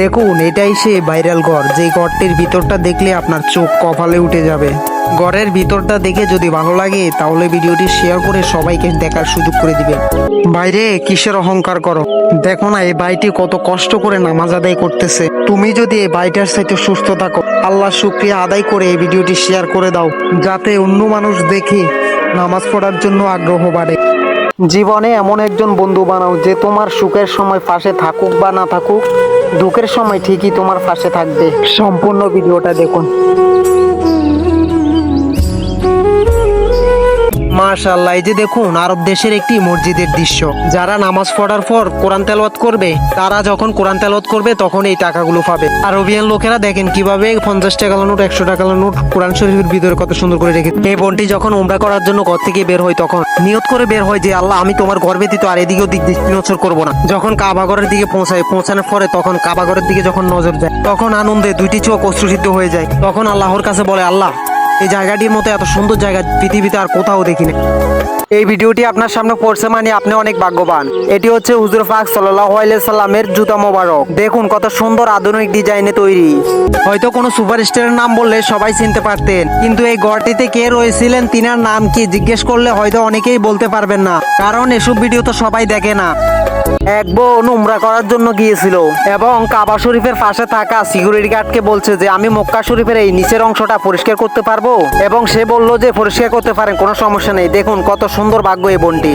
দেখুন, এটাই সে ভাইরাল ঘর। যে ঘরটির ভিতরটা দেখলে আপনার চোখ কপালে উঠে যাবে। ঘরের ভিতরটা দেখে যদি ভালো লাগে, তাহলে ভিডিওটি শেয়ার করে সবাইকে দেখার সুযোগ করে দিবে বাইরে কিসের অহংকার করো? দেখো না, এই ভাইটি কত কষ্ট করে নামাজ আদায় করতেছে। তুমি যদি এই ভাইটার সাথে সুস্থ থাকো আল্লাহ শুক্রিয়া আদায় করে এই ভিডিওটি শেয়ার করে দাও, যাতে অন্য মানুষ দেখে নামাজ পড়ার জন্য আগ্রহ বাড়ে। জীবনে এমন একজন বন্ধু বানাও যে তোমার সুখের সময় পাশে থাকুক বা না থাকুক, দুঃখের সময় ঠিকই তোমার পাশে থাকবে। সম্পূর্ণ ভিডিওটা দেখুন। মাশাল্লাহ যে দেখুন, আরব দেশের একটি মসজিদের দৃশ্য। যারা নামাজ পড়ার পর কোরআন তেলাওয়াত করবে, তারা যখন কোরআন তেলাওয়াত করবে, তখন এই টাকাগুলো পাবে। আরবিয়ান লোকেরা দেখেন কীভাবে পঞ্চাশ টাকা নোট, একশো টাকা নোট কোরআন শরীফের ভিতরে কত সুন্দর করে রেখে এই বোনটি যখন উমরা করার জন্য ঘর থেকে বের হয় তখন, নিয়ত করে বের হয় যে, আল্লাহ, আমি তোমার ঘর ব্যতীত আর এদিকেও দিক নজর করব না। যখন কাবাগরের দিকে পৌঁছায়, পৌঁছানোর পরে তখন কাবাগরের দিকে যখন নজর যায়, তখন আনন্দে দুইটি চোখ অশ্রুসিদ্ধ হয়ে যায়। তখন আল্লাহর কাছে বলে, আল্লাহ এই জায়গাটির মতো এত সুন্দর জায়গা পৃথিবীতে আর কোথাও দেখিনি। এই ভিডিওটি আপনার সামনে পড়ছে মানে আপনি অনেক ভাগ্যবান। এটি হচ্ছে হুজুর পাক সাল্লামের জুতা মোবারক। দেখুন কত সুন্দর আধুনিক ডিজাইনে তৈরি। হয়তো কোনো সুপারস্টারের নাম বললে সবাই চিনতে পারতেন। কিন্তু এই গড়টিতে কে রয়েছিলেন, তিনার নাম কি জিজ্ঞেস করলে হয়তো অনেকেই বলতে পারবেন না। কারণ এসব ভিডিও তো সবাই দেখে না। এক বোন উমরা করার জন্য গিয়েছিল এবং কাবা শরীফের পাশে থাকা সিকিউরিটি গার্ডকে বলছে যে, আমি মক্কা শরীফের এই নিচের অংশটা পরিষ্কার করতে পারব? এবং সে বলল যে, পরিষ্কার করতে পারেন, কোনো সমস্যা নেই। দেখুন কত সুন্দর ভাগ্য এই বোনটি।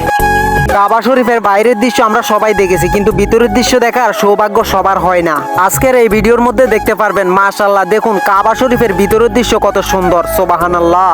কাবা শরীফের বাইরের দৃশ্য আমরা সবাই দেখেছি, কিন্তু ভিতরের দৃশ্য দেখার সৌভাগ্য সবার হয় না। আজকের এই ভিডিওর মধ্যে দেখতে পারবেন মাশাল্লাহ দেখুন কাবা শরীফের ভিতরের দৃশ্য কত সুন্দর, সোবাহানাল্লাহ।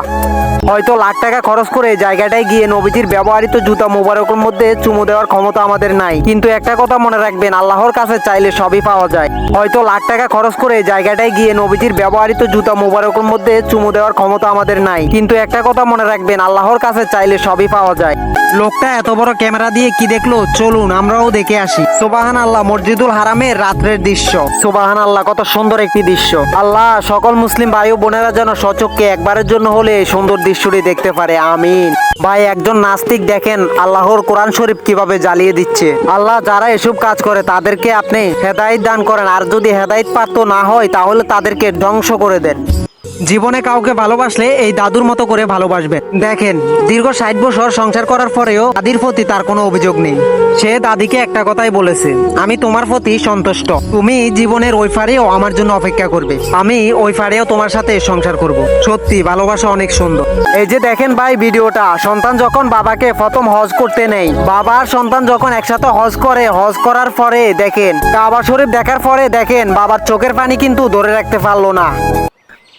হয়তো লাখ টাকা খরচ করে জায়গাটায় গিয়ে নবীজির ব্যবহৃত জুতা মোবারকের মধ্যে চুমু দেওয়ার ক্ষমতা আমাদের নাই। কিন্তু একটা কথা মনে রাখবেন, আল্লাহর কাছে চাইলে সবই পাওয়া যায়। হয়তো লাখ টাকা খরচ করে জায়গাটায় গিয়ে নবীজির ব্যবহৃত জুতা মোবারকের মধ্যে চুমু দেওয়ার ক্ষমতা আমাদের নাই। কিন্তু একটা কথা মনে রাখবেন, আল্লাহর কাছে চাইলে সবই পাওয়া যায়। লোকটা এত বড় ক্যামেরা দিয়ে কি দেখল? চলুন, আমরাও দেখে আসি। সোবাহান আল্লাহ মসজিদুল হারামের রাত্রের দৃশ্য। সোবাহান আল্লাহ কত সুন্দর একটি দৃশ্য। আল্লাহ, সকল মুসলিম ভাই ও বোনেরা যেন সচককে একবারের জন্য হলে এই সুন্দর দৃশ্যটি দেখতে পারে। আমিন। ভাই, একজন নাস্তিক দেখেন আল্লাহর কোরআন শরীফ কীভাবে জ্বালিয়ে দিচ্ছে। আল্লাহ, যারা এসব কাজ করে, তাদেরকে আপনি হেদায়েত দান করেন। আর যদি হেদায়েত প্রাপ্ত না হয়, তাহলে তাদেরকে ধ্বংস করে দেন। জীবনে কাউকে ভালোবাসলে এই দাদুর মতো করে ভালোবাসবেন দেখেন, দীর্ঘ ষাট বছর সংসার করার পরেও দাদির প্রতি তার কোনো অভিযোগ নেই। সে দাদিকে একটা কথাই বলেছে, আমি তোমার প্রতি সন্তুষ্ট। তুমি জীবনের ওই ফারেও আমার জন্য অপেক্ষা করবে। আমি ওই ফারেও তোমার সাথে সংসার করব। সত্যি, ভালোবাসা অনেক সুন্দর। এই যে দেখেন ভাই ভিডিওটা, সন্তান যখন বাবাকে প্রথম হজ করতে নেই বাবা আর সন্তান যখন একসাথে হজ করে, হজ করার পরে দেখেন, কাবা শরীফ দেখার পরে দেখেন, বাবার চোখের পানি কিন্তু ধরে রাখতে পারল না।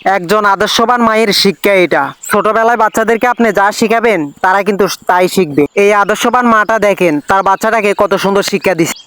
একজন আদর্শবান মায়ের শিক্ষা এটা। ছোটবেলায় বাচ্চাদেরকে আপনি যা শিখাবেন, তারা কিন্তু তাই শিখবে। এই আদর্শবান মাটা দেখেন, তার বাচ্চাটাকে কত সুন্দর শিক্ষা দিচ্ছে।